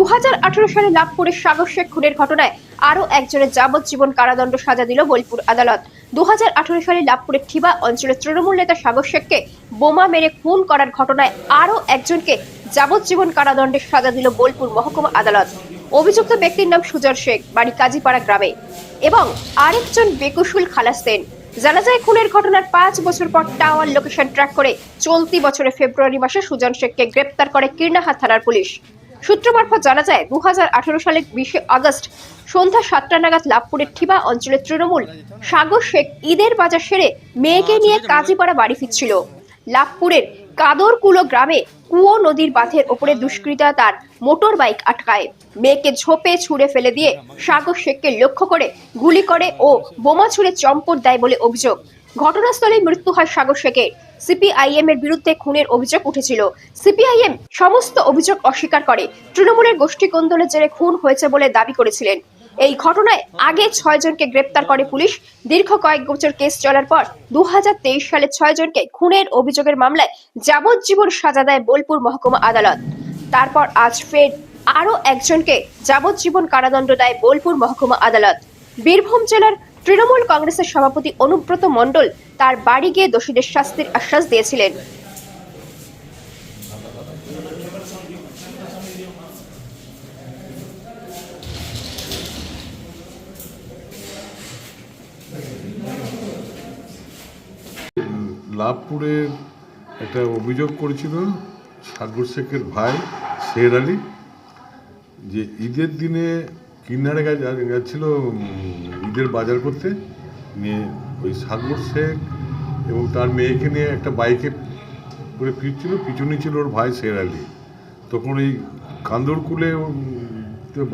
দু হাজার আঠারো সালে লাভপুরের সাগর শেখ খুনের ঘটনায় আরও একজনের যাবজ্জীবন কারাদণ্ড সাজা দিল বোলপুর আদালত। দুহাজার আঠারো সালে লাভপুরের ঠিবা অঞ্চলের তৃণমূল নেতা সাগর শেখকে বোমা মেরে খুন করার ঘটনায় আরও একজনকে যাবজ্জীবন কারাদণ্ডের সাজা দিল বোলপুর মহকুমা আদালত। অভিযুক্ত ব্যক্তির নাম সুজন শেখ, বাড়ি কাজীপাড়া গ্রামে। এবং আরেকজন বেকুশুল খালাস দেন। জানা যায় খুনের ঘটনার পাঁচ বছর পর টাওয়ার লোকেশন ট্র্যাক করে চলতি বছরের ফেব্রুয়ারি মাসে সুজন শেখকে গ্রেপ্তার করে কীর্ণাহাট থানার পুলিশ। সূত্র মারফত জানা যায় দু সালের বিশে আগস্ট সন্ধ্যা সাতটা নাগাদ লাভপুরের ঠিবা অঞ্চলের তৃণমূল সাগর শেখ ঈদের বাজার সেরে মেয়েকে নিয়ে কাজীপাড়া বাড়ি ফিরছিল। লাভপুরের কাদরকুলো গ্রামে কুয়ো নদীর বাঁধের ওপরে দুষ্কৃতা তার মোটর বাইক আটকায়। মেয়েকে ঝোপে ছুঁড়ে ফেলে দিয়ে সাগর শেখকে লক্ষ্য করে গুলি করে ও বোমা ছুঁড়ে চম্পট দেয় বলে অভিযোগ। ঘটনাস্থলে মৃত্যু হয় সাগর শেখের। সিপিআইএম এর বিরুদ্ধে খুনের অভিযোগ উঠেছিল। সিপিআইএম সমস্ত অভিযোগ অস্বীকার করে। তৃণমূলের গোষ্ঠী কোন্দলের জেরে খুন হয়েছে বলে দাবি করেছিলেন। এই ঘটনায় আগে ছয় জনকে গ্রেপ্তার করে পুলিশ। দীর্ঘ কয়েক বছর কেস চলার পর দু হাজার তেইশ সালে ছয় জনকে খুনের অভিযোগের মামলায় যাবজ্জীবন সাজা দেয় বোলপুর মহকুমা আদালত। তারপর আজ ফের আরও একজনকে যাবজ্জীবন কারাদণ্ড দেয় বোলপুর মহকুমা আদালত। বীরভূম জেলার তৃণমূল কংগ্রেসের সভাপতি অনুব্রত মণ্ডল তার বাড়ি গিয়ে দোষীদের শাস্তির আশ্বাস দিয়েছিলেন। লাভপুরে একটা অভিযোগ করেছিল সাগর শেখের ভাই শের আলী, যে ঈদের দিনে কিন্নারে গেছিল ঈদের বাজার করতে। নিয়ে ওই সাগর শেখ এবং তার মেয়েকে নিয়ে একটা বাইকে করে ফিরছিল, পিছনে ছিল ওর ভাই শের আলী। তখন ওই কান্দরকুলে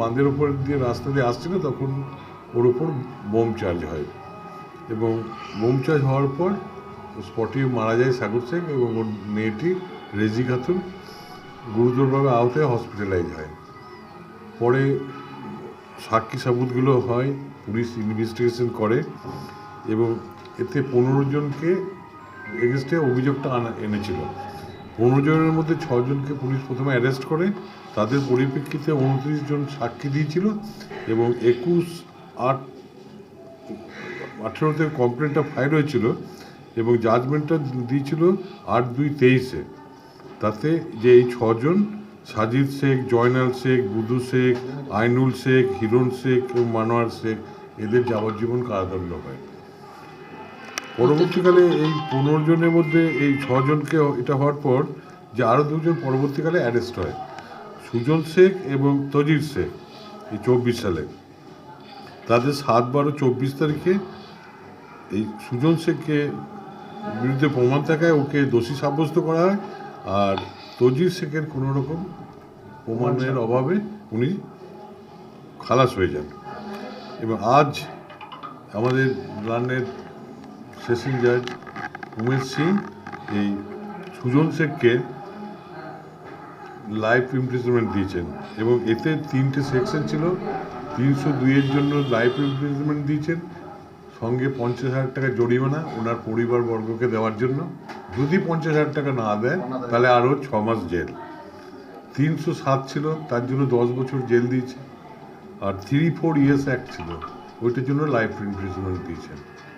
বাঁধের ওপর দিয়ে রাস্তা দিয়ে আসছিল, তখন ওর ওপর বোম চার্জ হয়। এবং বোম চার্জ হওয়ার পর স্পটে মারা যায় সাগর শেখ এবং ওর মেয়েটি রেজি খাতুন গুরুতরভাবে আহত হয়ে হসপিটালাইজ হয়। পরে সাক্ষী সাবুতগুলো হয়, পুলিশ ইনভেস্টিগেশন করে এবং এতে পনেরো জনকে এগেনস্টে অভিযোগটা আনা, এনেছিল। পনেরো জনের মধ্যে ছজনকে পুলিশ প্রথমে অ্যারেস্ট করে, তাদের পরিপ্রেক্ষিতে উনত্রিশ জন সাক্ষী দিয়েছিল এবং একুশ আট, আঠেরোতে কমপ্লেনটা ফাইল হয়েছিল এবং জাজমেন্টটা দিয়েছিল আট দুই তেইশে। তাতে যে এই ছজন সাজিদ শেখ, জয়নাল শেখ বুধু শেখ, আইনুল শেখ, হিরণ শেখ এবং মানোয়ার শেখ এদের যাবজ্জীবন কারাদণ্ড হয়। পরবর্তীকালে এই পনেরো জনের মধ্যে এই ছজনকে এটা হওয়ার পর যে আরও দুজন পরবর্তীকালে অ্যারেস্ট হয়। সুজন শেখ এবং তজির শেখ এই চব্বিশ সালে। তাদের সাত বারো চব্বিশ তারিখে এই সুজন শেখকে বিরুদ্ধে প্রমাণ থাকায় ওকে দোষী সাব্যস্ত করা হয়। আর তজির শেখের কোনো রকম প্রমাণের অভাবে উনি খালাস হয়ে যান। এবং আজ আমাদের লান্ডের সেশন জাজ উমেশ সিং এই সুজন শেখকে লাইফ ইমপ্রিজনমেন্ট দিয়েছেন। এবং এতে তিনটে সেকশন ছিল তিনশো দুইয়ের জন্য লাইফ ইমপ্রিজনমেন্ট দিয়েছেন সঙ্গে পঞ্চাশ হাজার টাকা জরিমানা ওনার পরিবারবর্গকে দেওয়ার জন্য। যদি পঞ্চাশ হাজার টাকা না দেয় তাহলে আরও ছ মাস জেল। তিনশো সাত ছিল তার জন্য দশ বছর জেল দিয়েছে। আর থ্রি ফোর ইয়ার্স অ্যাক্ট ছিল ওইটার জন্য লাইফ ইমপ্রিজমেন্ট দিয়েছেন